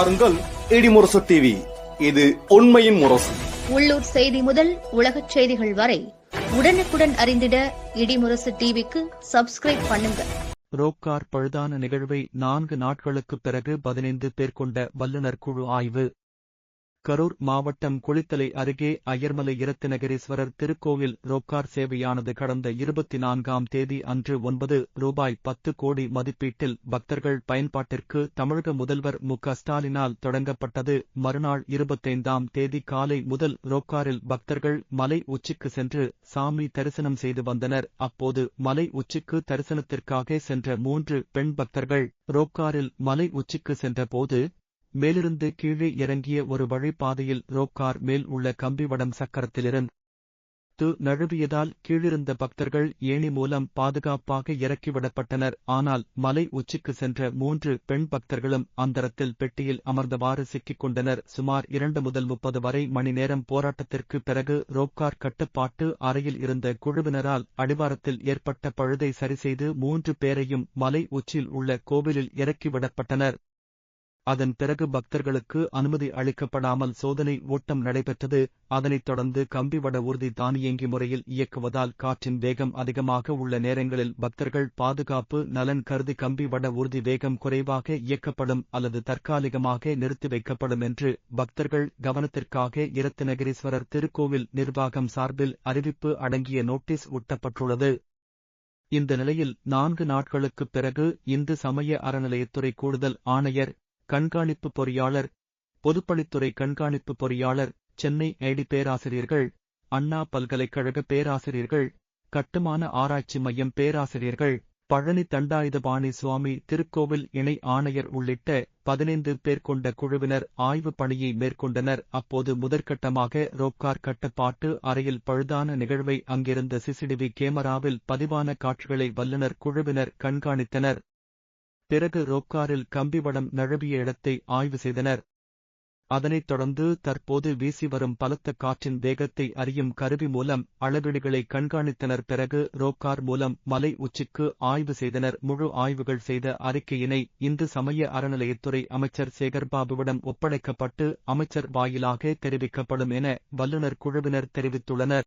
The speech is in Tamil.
பாருங்கள் இடிமுரசு டிவி. இது உண்மையின் முரசு. உள்ளூர் செய்தி முதல் உலகச் செய்திகள் வரை உடனுக்குடன் அறிந்திட இடிமுரசு டிவிக்கு சப்ஸ்கிரைப் பண்ணுங்க. ரோப்கார் பழுதான நிகழ்வை நான்கு நாட்களுக்குப் பிறகு பதினைந்து பேர் கொண்ட வல்லுநர் குழு ஆய்வு. கரூர் மாவட்டம் குளித்தலை அருகே அய்யர்மலை இரத்தினகிரீஸ்வரர் திருக்கோவில் ரோப்கார் சேவையானது கடந்த இருபத்தி நான்காம் தேதி அன்று ஒன்பது ரூபாய் பத்து கோடி மதிப்பீட்டில் பக்தர்கள் பயன்பாட்டிற்கு தமிழக முதல்வர் மு ஸ்டாலினால் தொடங்கப்பட்டது. மறுநாள் இருபத்தைந்தாம் தேதி காலை முதல் ரோப்காரில் பக்தர்கள் மலை உச்சிக்கு சென்று சாமி தரிசனம் செய்து வந்தனர். அப்போது மலை உச்சிக்கு தரிசனத்திற்காக சென்ற மூன்று பெண் பக்தர்கள் ரோப்காரில் மலை உச்சிக்கு சென்றபோது மேலிருந்து கீழே இறங்கிய ஒரு வழிப்பாதையில் ரோப்கார் மேல் உள்ள கம்பிவடம் சக்கரத்திலிருந்து நழுவியதால் கீழிருந்த பக்தர்கள் ஏணி மூலம் பாதுகாப்பாக இறக்கிவிடப்பட்டனர் ஆனால் மலை உச்சிக்கு சென்ற மூன்று பெண் பக்தர்களும் அந்தரத்தில் பெட்டியில் அமர்ந்தவாறு சிக்கிக் கொண்டனர். சுமார் இரண்டு முதல் முப்பது வரை மணி நேரம் போராட்டத்திற்கு பிறகு ரோப்கார் கட்டுப்பாட்டு அறையில் இருந்த குழுவினரால் அடிவாரத்தில் ஏற்பட்ட பழுதை சரிசெய்து மூன்று பேரையும் மலை உச்சியில் உள்ள கோவிலில் இறக்கிவிடப்பட்டனர் அதன் பிறகு பக்தர்களுக்கு அனுமதி அளிக்கப்படாமல் சோதனை ஓட்டம் நடைபெற்றது. அதனைத் தொடர்ந்து கம்பிவட ஊர்தி தானியங்கி முறையில் இயக்குவதால் காற்றின் வேகம் அதிகமாக உள்ள நேரங்களில் பக்தர்கள் பாதுகாப்பு நலன் கருதி கம்பிவட ஊர்தி வேகம் குறைவாக இயக்கப்படும் அல்லது தற்காலிகமாக நிறுத்தி வைக்கப்படும் என்று பக்தர்கள் கவனத்திற்காக இரத்தினகிரீஸ்வரர் திருக்கோவில் நிர்வாகம் சார்பில் அறிவிப்பு அடங்கிய நோட்டீஸ் ஒட்டப்பட்டுள்ளது. இந்த நிலையில் நான்கு நாட்களுக்குப் பிறகு இந்து சமய அறநிலையத்துறை கூடுதல் ஆணையர் கண்காணிப்பு பொறியாளர் பொதுப்பணித்துறை கண்காணிப்பு பொறியாளர் சென்னை ஐடி பேராசிரியர்கள் அண்ணா பல்கலைக்கழக பேராசிரியர்கள் கட்டுமான ஆராய்ச்சி மையம் பேராசிரியர்கள் பழனி தண்டாயுதபாணி சுவாமி திருக்கோவில் இணை ஆணையர் உள்ளிட்ட பதினைந்து பேர் கொண்ட குழுவினர் ஆய்வுப் பணியை மேற்கொண்டனர். அப்போது முதற்கட்டமாக ரோப்கார் கட்டப்பாட்டு அறையில் பழுதான நிகழ்வை அங்கிருந்த சிசிடிவி கேமராவில் பதிவான காட்சிகளை வல்லுநர் குழுவினர் கண்காணித்தனர். பிறகு ரோக்காரில் கம்பிவடம் நழுவிய இடத்தை ஆய்வு செய்தனர். அதனைத் தொடர்ந்து தற்போது வீசி வரும் பலத்த காற்றின் வேகத்தை அறியும் கருவி மூலம் அளவீடுகளை கண்காணித்தனர். பிறகு ரோக்கார் மூலம் மலை உச்சிக்கு ஆய்வு செய்தனர். முழு ஆய்வுகள் செய்த அறிக்கையினை இந்து சமய அறநிலையத்துறை அமைச்சர் சேகர்பாபுவிடம் ஒப்படைக்கப்பட்டு அமைச்சர் வாயிலாக தெரிவிக்கப்படும் என வல்லுநர் குழுவினர் தெரிவித்துள்ளனர்.